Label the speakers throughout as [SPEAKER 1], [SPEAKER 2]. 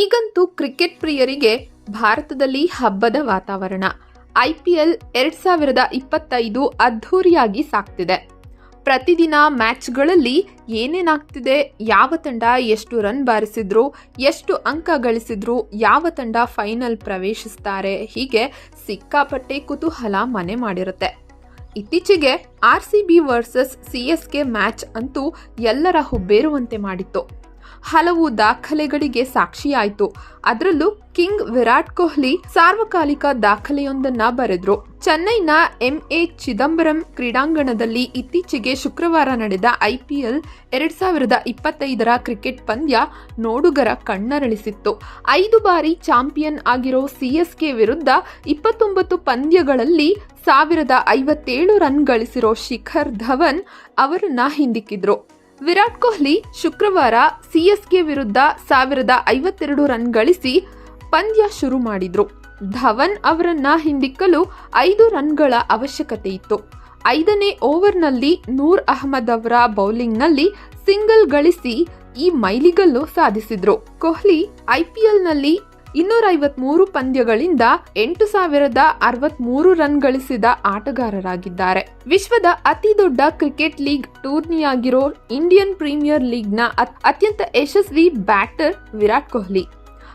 [SPEAKER 1] ಈಗಂತೂ ಕ್ರಿಕೆಟ್ ಪ್ರಿಯರಿಗೆ ಭಾರತದಲ್ಲಿ ಹಬ್ಬದ ವಾತಾವರಣ. ಐ ಪಿ ಎಲ್ ಎರಡ್ ಸಾವಿರದ ಇಪ್ಪತ್ತೈದು ಅದ್ಧೂರಿಯಾಗಿ ಸಾಕ್ತಿದೆ. ಪ್ರತಿದಿನ ಮ್ಯಾಚ್ಗಳಲ್ಲಿ ಏನೇನಾಗ್ತಿದೆ ಯಾವ ತಂಡ ಎಷ್ಟು ರನ್ ಬಾರಿಸಿದ್ರು, ಎಷ್ಟು ಅಂಕ ಗಳಿಸಿದ್ರು, ಯಾವ ತಂಡ ಫೈನಲ್ ಪ್ರವೇಶಿಸ್ತಾರೆ, ಹೀಗೆ ಸಿಕ್ಕಾಪಟ್ಟೆ ಕುತೂಹಲ ಮನೆ ಮಾಡಿರುತ್ತೆ. ಇತ್ತೀಚೆಗೆ R C B versus C S K match ಅಂತೂ ಎಲ್ಲರ ಹುಬ್ಬೇರುವಂತೆ ಮಾಡಿತ್ತು. ಹಲವು ದಾಖಲೆಗಳಿಗೆ ಸಾಕ್ಷಿಯಾಯಿತು. ಅದರಲ್ಲೂ ಕಿಂಗ್ ವಿರಾಟ್ ಕೊಹ್ಲಿ ಸಾರ್ವಕಾಲಿಕ ದಾಖಲೆಯೊಂದನ್ನ ಬರೆದ್ರು. ಚೆನ್ನೈನ ಎಂಎ ಚಿದಂಬರಂ ಕ್ರೀಡಾಂಗಣದಲ್ಲಿ ಇತ್ತೀಚೆಗೆ ಶುಕ್ರವಾರ ನಡೆದ ಐಪಿಎಲ್ ಎರಡ್ ಸಾವಿರದ ಇಪ್ಪತ್ತೈದರ ಕ್ರಿಕೆಟ್ ಪಂದ್ಯ ನೋಡುಗರ ಕಣ್ಣರಳಿಸಿತ್ತು. ಐದು ಬಾರಿ ಚಾಂಪಿಯನ್ ಆಗಿರೋ ಸಿಎಸ್ಕೆ ವಿರುದ್ಧ ಇಪ್ಪತ್ತೊಂಬತ್ತು ಪಂದ್ಯಗಳಲ್ಲಿ ಸಾವಿರದ ಐವತ್ತೇಳು ರನ್ ಗಳಿಸಿರೋ ಶಿಖರ್ ಧವನ್ ಅವರನ್ನ ಹಿಂದಿಕ್ಕಿದ್ರು. ವಿರಾಟ್ ಕೊಹ್ಲಿ ಶುಕ್ರವಾರ ಸಿಎಸ್ಕೆ ವಿರುದ್ಧ ಸಾವಿರದ ಐವತ್ತೆರಡು ರನ್ ಗಳಿಸಿ ಪಂದ್ಯ ಶುರು ಮಾಡಿದ್ರು. ಧವನ್ ಅವರನ್ನ ಹಿಂದಿಕ್ಕಲು ಐದು ರನ್ಗಳ ಅವಶ್ಯಕತೆ ಇತ್ತು. ಐದನೇ ಓವರ್ನಲ್ಲಿ ನೂರ್ ಅಹಮದ್ ಅವರ ಬೌಲಿಂಗ್ನಲ್ಲಿ ಸಿಂಗಲ್ ಗಳಿಸಿ ಈ ಮೈಲಿಗಲ್ಲು ಸಾಧಿಸಿದ್ರು. ಕೊಹ್ಲಿ ಐಪಿಎಲ್ನಲ್ಲಿ ಇನ್ನೂರ ಐವತ್ಮೂರು ಪಂದ್ಯಗಳಿಂದ ಎಂಟು ಸಾವಿರದ ಅರವತ್ಮೂರು ರನ್ ಗಳಿಸಿದ ಆಟಗಾರರಾಗಿದ್ದಾರೆ. ವಿಶ್ವದ ಅತಿ ದೊಡ್ಡ ಕ್ರಿಕೆಟ್ ಲೀಗ್ ಟೂರ್ನಿಯಾಗಿರೋ ಇಂಡಿಯನ್ ಪ್ರೀಮಿಯರ್ ಲೀಗ್ನ ಅತ್- ಅತ್ಯಂತ ಯಶಸ್ವಿ ಬ್ಯಾಟರ್ ವಿರಾಟ್ ಕೊಹ್ಲಿ.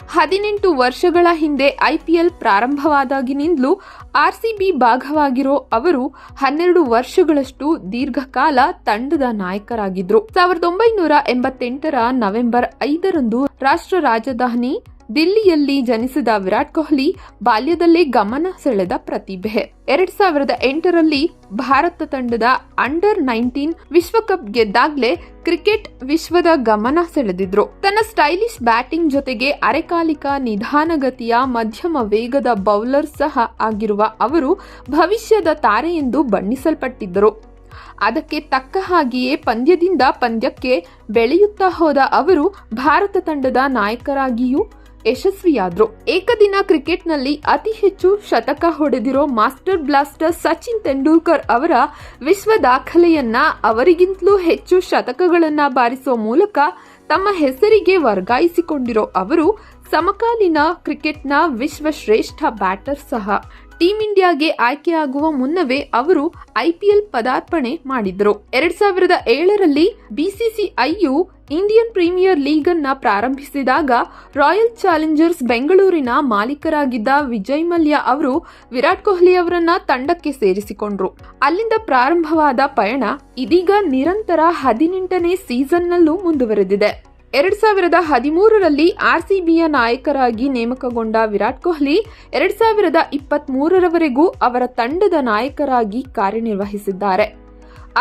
[SPEAKER 1] ಹದಿನೆಂಟು ವರ್ಷಗಳ ಹಿಂದೆ ಐಪಿಎಲ್ ಪ್ರಾರಂಭವಾದಾಗಿನಿಂದಲೂ ಆರ್ಸಿಬಿ ಭಾಗವಾಗಿರೋ ಅವರು ಹನ್ನೆರಡು ವರ್ಷಗಳಷ್ಟು ದೀರ್ಘಕಾಲ ತಂಡದ ನಾಯಕರಾಗಿದ್ರು. ಸಾವಿರದ ಒಂಬೈನೂರ ಎಂಬತ್ತೆಂಟರ ನವೆಂಬರ್ ಐದರಂದು ರಾಷ್ಟ್ರ ರಾಜಧಾನಿ ದಿಲ್ಲಿಯಲ್ಲಿ ಜನಿಸಿದ ವಿರಾಟ್ ಕೊಹ್ಲಿ ಬಾಲ್ಯದಲ್ಲೇ ಗಮನ ಸೆಳೆದ ಪ್ರತಿಭೆ. ಎರಡ್ ಸಾವಿರದ ಎಂಟರಲ್ಲಿ ಭಾರತ ತಂಡದ ಅಂಡರ್ ನೈನ್ಟೀನ್ ವಿಶ್ವಕಪ್ ಗೆದ್ದಾಗ್ಲೇ ಕ್ರಿಕೆಟ್ ವಿಶ್ವದ ಗಮನ ಸೆಳೆದಿದ್ರು. ತನ್ನ ಸ್ಟೈಲಿಶ್ ಬ್ಯಾಟಿಂಗ್ ಜೊತೆಗೆ ಅರೆಕಾಲಿಕ ನಿಧಾನಗತಿಯ ಮಧ್ಯಮ ವೇಗದ ಬೌಲರ್ ಸಹ ಆಗಿರುವ ಅವರು ಭವಿಷ್ಯದ ತಾರೆ ಎಂದು ಬಣ್ಣಿಸಲ್ಪಟ್ಟಿದ್ದರು. ಅದಕ್ಕೆ ತಕ್ಕ ಹಾಗೆಯೇ ಪಂದ್ಯದಿಂದ ಪಂದ್ಯಕ್ಕೆ ಬೆಳೆಯುತ್ತಾ ಹೋದ ಅವರು ಭಾರತ ತಂಡದ ನಾಯಕರಾಗಿಯೂ ಯಶಸ್ವಿಯಾದ್ರು. ಏಕದಿನ ಕ್ರಿಕೆಟ್ನಲ್ಲಿ ಅತಿ ಹೆಚ್ಚು ಶತಕ ಹೊಡೆದಿರೋ ಮಾಸ್ಟರ್ ಬ್ಲಾಸ್ಟರ್ ಸಚಿನ್ ತೆಂಡೂಲ್ಕರ್ ಅವರ ವಿಶ್ವ ದಾಖಲೆಯನ್ನ ಅವರಿಗಿಂತಲೂ ಹೆಚ್ಚು ಶತಕಗಳನ್ನ ಬಾರಿಸೋ ಮೂಲಕ ತಮ್ಮ ಹೆಸರಿಗೆ ವರ್ಗಾಯಿಸಿಕೊಂಡಿರೋ ಅವರು ಸಮಕಾಲೀನ ಕ್ರಿಕೆಟ್ನ ವಿಶ್ವ ಶ್ರೇಷ್ಠ ಬ್ಯಾಟರ್ ಸಹ. ಟೀಂ ಇಂಡಿಯಾಗೆ ಆಯ್ಕೆಯಾಗುವ ಮುನ್ನವೇ ಅವರು ಐಪಿಎಲ್ ಪದಾರ್ಪಣೆ ಮಾಡಿದ್ರು ಎರಡ್ ಸಾವಿರದ ಏಳರಲ್ಲಿ ಬಿಸಿಸಿಐಯು ಇಂಡಿಯನ್ ಪ್ರೀಮಿಯರ್ ಲೀಗ್ ಅನ್ನ ಪ್ರಾರಂಭಿಸಿದಾಗ ರಾಯಲ್ ಚಾಲೆಂಜರ್ಸ್ ಬೆಂಗಳೂರಿನ ಮಾಲೀಕರಾಗಿದ್ದ ವಿಜಯ್ ಮಲ್ಯ ಅವರು ವಿರಾಟ್ ಕೊಹ್ಲಿ ಅವರನ್ನ ತಂಡಕ್ಕೆ ಸೇರಿಸಿಕೊಂಡ್ರು. ಅಲ್ಲಿಂದ ಪ್ರಾರಂಭವಾದ ಪಯಣ ಇದೀಗ ನಿರಂತರ ಹದಿನೆಂಟನೇ ಸೀಸನ್ನಲ್ಲೂ ಮುಂದುವರೆದಿದೆ. ಎರಡ್ ಸಾವಿರದ ಹದಿಮೂರರಲ್ಲಿ ಆರ್ಸಿಬಿಯ ನಾಯಕರಾಗಿ ನೇಮಕಗೊಂಡ ವಿರಾಟ್ ಕೊಹ್ಲಿ ಎರಡ್ ಸಾವಿರದ ಇಪ್ಪತ್ತ್ ಅವರ ತಂಡದ ನಾಯಕರಾಗಿ ಕಾರ್ಯನಿರ್ವಹಿಸಿದ್ದಾರೆ.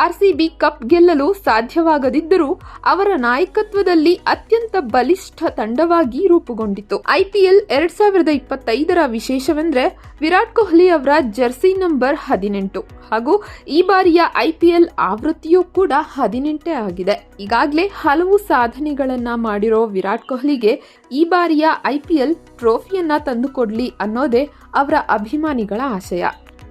[SPEAKER 1] ಆರ್ಸಿಬಿ ಕಪ್ ಗೆಲ್ಲಲು ಸಾಧ್ಯವಾಗದಿದ್ದರೂ ಅವರ ನಾಯಕತ್ವದಲ್ಲಿ ಅತ್ಯಂತ ಬಲಿಷ್ಠ ತಂಡವಾಗಿ ರೂಪುಗೊಂಡಿತು. ಐಪಿಎಲ್ ಎರಡ್ ಸಾವಿರದ ಇಪ್ಪತ್ತೈದರ ವಿಶೇಷವೆಂದರೆ ವಿರಾಟ್ ಕೊಹ್ಲಿ ಅವರ ಜರ್ಸಿ ನಂಬರ್ ಹದಿನೆಂಟು ಹಾಗೂ ಈ ಬಾರಿಯ ಐಪಿಎಲ್ ಆವೃತ್ತಿಯೂ ಕೂಡ ಹದಿನೆಂಟೇ ಆಗಿದೆ. ಈಗಾಗಲೇ ಹಲವು ಸಾಧನೆಗಳನ್ನ ಮಾಡಿರೋ ವಿರಾಟ್ ಕೊಹ್ಲಿಗೆ ಈ ಬಾರಿಯ ಐಪಿಎಲ್ ಟ್ರೋಫಿಯನ್ನ ತಂದುಕೊಡ್ಲಿ ಅನ್ನೋದೇ ಅವರ ಅಭಿಮಾನಿಗಳ ಆಶಯ.